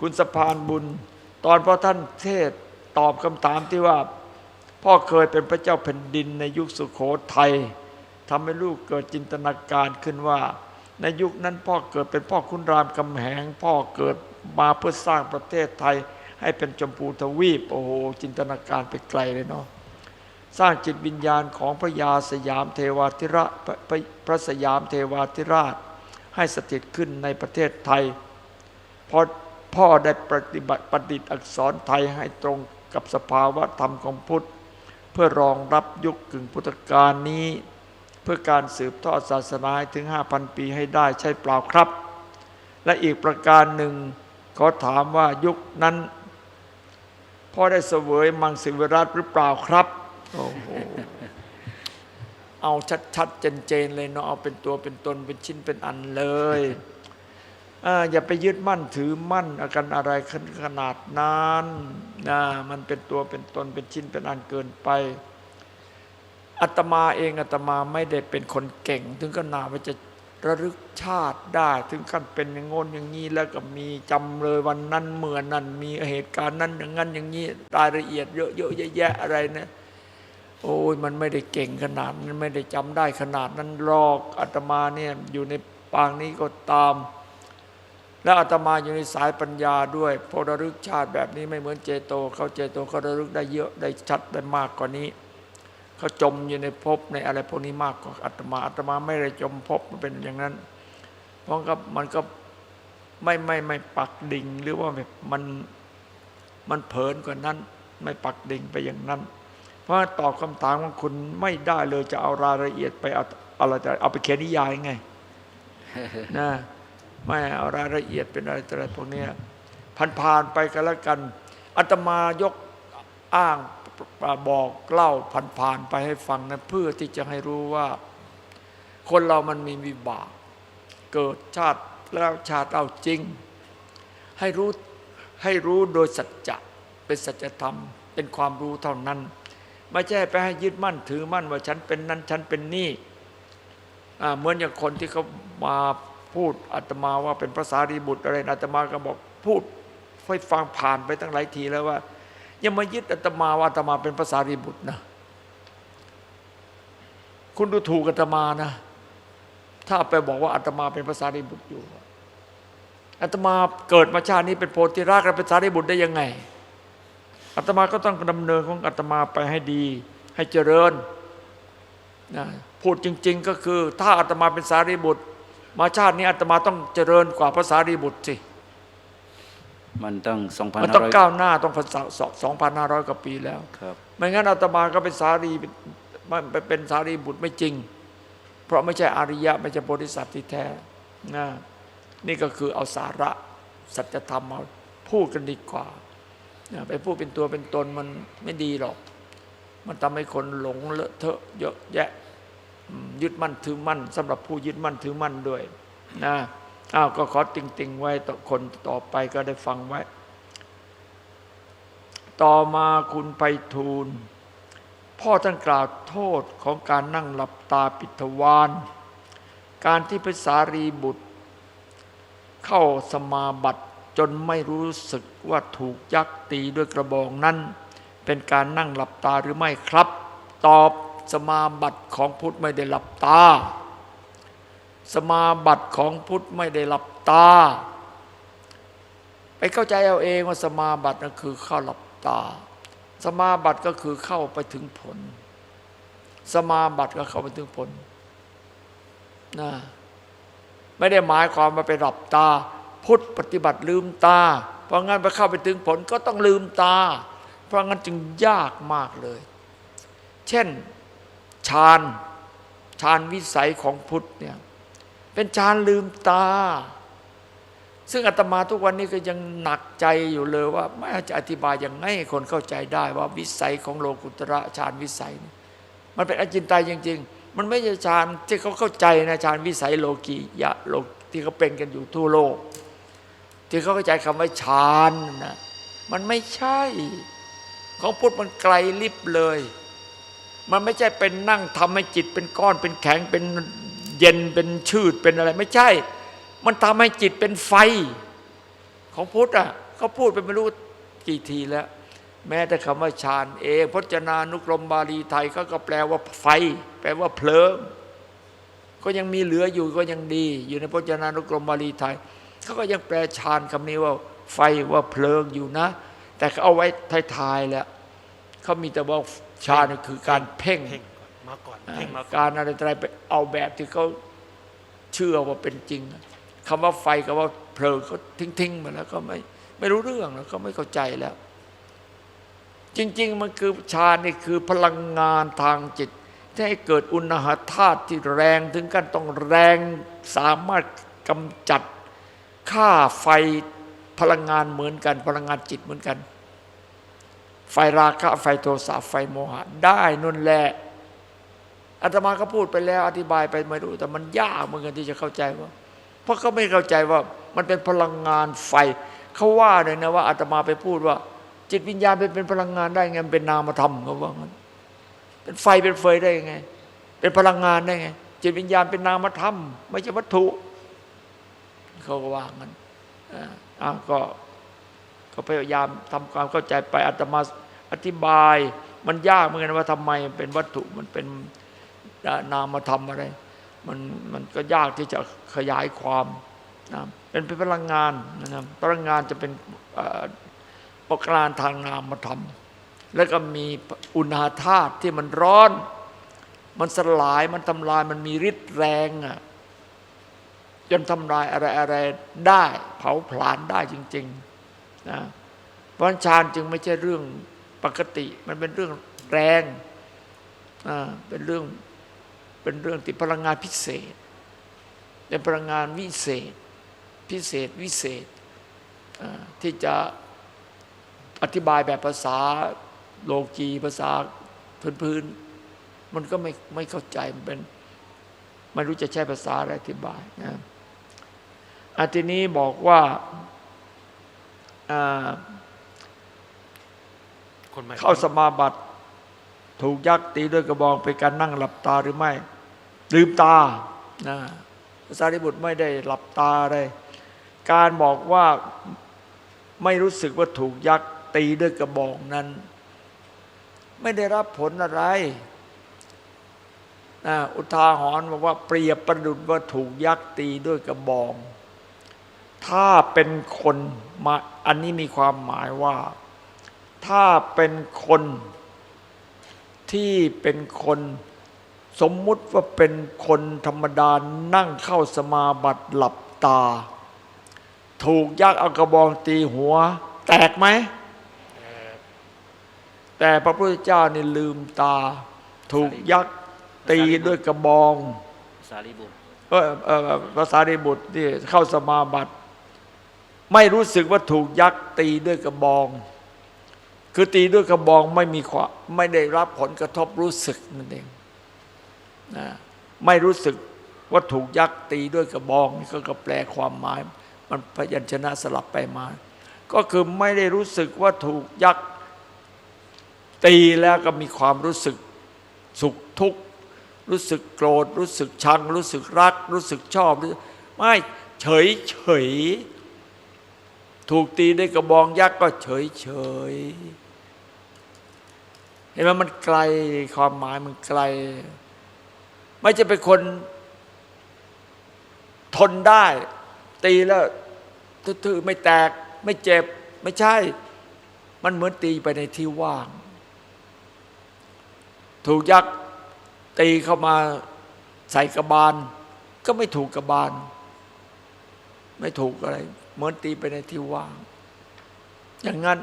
คุณสะพานบุญ ตอนพระท่านเทศตอบคำถามที่ว่า พ่อเคยเป็นพระเจ้าแผ่นดินในยุคสุโขทัยทำให้ลูกเกิดจินตนาการขึ้นว่า ในยุคนั้นพ่อเกิดเป็นพ่อคุณรามคำแหง พ่อเกิดมาเพื่อสร้างประเทศไทย ให้เป็นชมพูทวีป โอ้โห จินตนาการไปไกลเลยเนาะสร้างจิตวิญญาณของพระยาสยามเทวาธิราชพระพระพระสยามเทวาธิราช ให้สถิตขึ้นในประเทศไทยเพราะ พ่อได้ปฏิบัติประดิษฐ์อักษรไทยให้ตรงกับสภาวะธรรมของพุทธ เพื่อรองรับยุคกึ่งพุทธกาลนี้ เพื่อการสืบทอดศาสนาถึง 5,000 ปีให้ได้ใช่เปล่าครับ และอีกประการหนึ่งขอถามว่ายุคนั้นพ่อได้เสวยมังสวิรัตหรือเปล่าครับโอ้โหเอาชัดๆเจนๆเลยเนาะเอาเป็นตัวเป็นตนเป็นชิ้นเป็นอันเลย อย่าไปยึดมั่นถือมั่นอากันอะไรขนาดนั้นนะมันเป็นตัวเป็นตนเป็นชิ้นเป็นอันเกินไปอาตมาเองอาตมาไม่ได้เป็นคนเก่ง ถึงขนาดว่าจะระลึกชาติได้ ถึงขั้นเป็นอย่างงนอย่างนี้แล้วก็มีจำเลยวันนั้นเมื่อนั้นมีเหตุการณ์นั้นอย่างนั้นอย่างนี้รายละเอียดเยอะๆแยะๆอะไรนี่ยโอ้ยมันไม่ได้เก่งขนาดนั้นไม่ได้จำได้ขนาดนั้นหรอกอาตมาเนี่ยอยู่ในปางนี้ก็ตาม แล้วอาตมาอยู่ในสายปัญญาด้วยพอระลึกชาติแบบนี้ไม่เหมือนเจโต เขาเจโตเขาระลึกได้เยอะได้ชัดได้มากกว่านี้เขาจมอยู่ในภพในอะไรพวกนี้มากกว่าอาตมาอาตมาไม่ได้จมภพมันเป็นอย่างนั้น เพราะกับมันก็ไม่ไม่ไม่ปักดิ่งหรือว่าแบบมันมันเผลนกว่านั้น ไม่ปักดิ่งไปอย่างนั้น เพราะตอบคำถามของคุณไม่ได้เลยจะเอารายละเอียดไปเอาอะไรแต่เอาไปเขียนนิยายไงนะ ไม่เอารายละเอียดเป็นอะไรอะไรพวกนี้ยผ่านๆไปกันแล้วกันอาตมายกอ้างบอกเล่าผ่านๆไปให้ฟังนะเพื่อที่จะให้รู้ว่า คนเรามันมีวิบาก เกิดชาติแล้วชาติเอาจริง ให้รู้ให้รู้โดยสัจจะเป็นสัจธรรม เป็นความรู้เท่านั้น ไม่ใช่ไปให้ยึดมั่นถือมั่นว่าฉันเป็นนั้นฉันเป็นนี่เหมือนอย่างคนที่เขามา พูดอาตมาว่าเป็นภาษารีบุตรอะไรอาตมาก็บอกพูดให้ฟังผ่านไปตั้งหลายทีแล้วว่าอย่ามายึดอาตมาว่าอาตมาเป็นภาษารีบุตรนะคุณดูถูกอาตมานะ ถ้าไปบอกว่าอาตมาเป็นภาษารีบุตรอยู่อาตมาเกิดมาชาตินี้เป็นโพธิราชและเป็นภาษารีบุตรได้ยังไงอาตมาก็ต้องดำเนินของอาตมาไปให้ดี ให้เจริญนะพูดจริง ๆ ก็คือ ถ้าอาตมาเป็นสารีบุตร มาชาตินี้อาตมาต้องเจริญกว่าภาษารีบุตรสิ มันต้องสองพันมันห้าต้องร้อยก้าวหน้าต้องภาษาสองพันห้าร้อยกว่าปีแล้วครับไม่งั้นอาตมาก็เป็นสารีมันเป็นสารีบุตรไม่จริง เพราะไม่ใช่อริยะไม่ใช่โพธิสัตว์ที่แท้นะนี่ก็คือเอาสาระสัจธรรมมาพูดกันดีกว่านะไปพูดเป็นตัวเป็นตนมันไม่ดีหรอก มันทำให้คนหลงเลอะเทอะเยอะแยะอืม ยึดมั่นถือมั่นสำหรับผู้ยึดมั่นถือมั่นด้วยนะอ้าวก็ขอติงติงๆไว้ต่อคนต่อไปก็ได้ฟังไว้ ต่อมาคุณไปทูล พ่อท่านกล่าวโทษของการนั่งหลับตาปิดทวารการที่พระสารีบุตร เข้าสมาบัติจนไม่รู้สึกว่าถูกยักตีด้วยกระบองนั้น เป็นการนั่งหลับตาหรือไม่ครับ ตอบ สมาบัติของพุทธไม่ได้หลับตา สมาบัติของพุทธไม่ได้หลับตา ไปเข้าใจเอาเองว่าสมาบัตินั่นคือเข้าหลับตา สมาบัติก็คือเข้าไปถึงผล สมาบัติก็เข้าไปถึงผลนะไม่ได้หมายความว่าไปหลับตา พุทธปฏิบัติลืมตา เพราะงั้นไปเข้าไปถึงผลก็ต้องลืมตา เพราะงั้นจึงยากมากเลย เช่น ฌานฌานวิสัยของพุทธเนี่ยเป็นฌานลืมตา ซึ่งอาตมาทุกวันนี้ก็ยังหนักใจอยู่เลยว่า ไม่จะอธิบายยังไงให้คนเข้าใจได้ว่าวิสัยของโลกุตระฌานวิสัย มันเป็นอจินไตยจริง ๆ มันไม่ใช่ฌานที่เขาเข้าใจนะฌานวิสัยโลกียะโลกที่เขาเป็นกันอยู่ทั่วโลก ที่เขาเข้าใจคำว่าฌานนะมันไม่ใช่ ของพุทธมันไกลลิบเลย มันไม่ใช่เป็นนั่งทำให้จิตเป็นก้อนเป็นแข็งเป็นเย็นเป็นชืดเป็นอะไร ไม่ใช่ มันทำให้จิตเป็นไฟ ของพุทธอะเขาพูดไปไม่รู้กี่ทีแล้ว แม้แต่คำว่าฌานเองพจนานุกรมบาลีไทยเขาก็แปลว่าไฟ แปลว่าเพลิงก็ยังมีเหลืออยู่ก็ยังดี อยู่ในพจนานุกรมบาลีไทยเขาก็ยังแปลฌานคำนี้ว่าไฟว่าเพลิงอยู่นะ แต่เขาเอาไว้ท้ายๆแล้วเขามีแต่ว่า ฌานคือการเพ่งเพ่งก่อนมาก่อนเพ่งมาก่อนการอะไรอะไรไปเอาแบบที่เขาเชื่อว่าเป็นจริงคำว่าไฟกับว่าเพลิงเขาทิ้งๆมาแล้วก็ไม่ไม่รู้เรื่องแล้วก็ไม่เข้าใจแล้ว จริง ๆ มันคือฌานนี่คือพลังงานทางจิตที่ให้เกิดอุณหธาตุที่แรงถึงกันต้องแรงสามารถกำจัดค่าไฟพลังงานเหมือนกัน พลังงานจิตเหมือนกัน ไฟราคะไฟโทสะไฟโมหะ ได้นั่นแหละอาตมาก็พูดไปแล้ว อธิบายไปไม่รู้ แต่มันยากเหมือนกันที่จะเข้าใจว่า เพราะเขาไม่เข้าใจว่ามันเป็นพลังงานไฟ เขาว่าเลยนะว่าอาตมาไปพูดว่า จิตวิญญาณเป็นเป็นพลังงานได้ไงเป็นนามธรรมเขาว่างั้นเป็นไฟเป็นเฟยได้ยังไง เป็นพลังงานได้ไง จิตวิญญาณเป็นนามธรรม ไม่ใช่วัตถุเขาก็ว่างั้นอ่าก็ก็พยายามทำความเข้าใจไปอาตมา ธิบาย มันยากเหมือนกันว่าทำไมมันเป็นวัตถุมันเป็นนามธรรมอะไร มันมันก็ยากที่จะขยายความนะเป็นเป็นพลังงานนะครับพลังงานจะเป็นประการทางนามธรรม แล้วก็มีอุณหธาตุที่มันร้อน มันสลายมันทำลายมันมีฤทธิ์แรงอะจนทำลายอะไรอะไรได้ เผาผลาญได้จริง ๆ นะเพราะฉะนั้นฌานจึงไม่ใช่เรื่อง ปกติ มันเป็นเรื่องแรงเป็นเรื่องเป็นเรื่องที่พลังงานพิเศษ เป็นพลังงานวิเศษ พิเศษวิเศษที่จะอธิบายแบบภาษาโลกีภาษาพื้นๆมันก็ไม่ไม่เข้าใจมันเป็นไม่รู้จะใช้ภาษาอะไรอธิบายนะอันทีนี้บอกว่า เข้าสมาบัติถูกยักษ์ตีด้วยกระบองเป็นการนั่งหลับตาหรือไม่ ลืมตานะพระสารีบุตรไม่ได้หลับตาเลย การบอกว่าไม่รู้สึกว่าถูกยักษ์ตีด้วยกระบองนั้น ไม่ได้รับผลอะไรนะอุทาหรณ์บอกว่าเปรียบประดุจว่าถูกยักษ์ตีด้วยกระบอง ถ้าเป็นคนมาอันนี้มีความหมายว่า ถ้าเป็นคนที่เป็นคนสมมุติว่าเป็นคนธรรมดานั่งเข้าสมาบัติหลับตา ถูกยักษ์เอากระบองตีหัว แตกไหม แต่พระพุทธเจ้านี่ลืมตา ถูกยักษ์ตีด้วยกระบองสารีบุตรเออเออภาษาริบุตรที่เข้าสมาบัติ ไม่รู้สึกว่าถูกยักษ์ตีด้วยกระบอง คือตีด้วยกระบองไม่มีความไม่ได้รับผลกระทบรู้สึกนั่นเองนะไม่รู้สึกว่าถูกยักษ์ตีด้วยกระบองนี่ก็กแปลความหมาย มันพยัญชนะสลับไปมา ก็คือไม่ได้รู้สึกว่าถูกยักษ์ตีแล้วก็มีความรู้สึกสุขทุกข์รู้สึกโกรธ รู้สึกชัง รู้สึกรัก รู้สึกชอบไม่เฉยเฉยถูกตีด้วยกระบองยักษ์ก็เฉยเฉย เห็นไหมมันไกลความหมายมันไกล ไม่จะเป็นคนทนได้ ตีแล้วทื่อๆไม่แตก ไม่เจ็บ ไม่ใช่ มันเหมือนตีไปในที่ว่าง ถูกยักษ์ตีเข้ามาใส่กระบาล ก็ไม่ถูกกระบาล ไม่ถูกอะไร เหมือนตีไปในที่ว่าง อย่างนั้น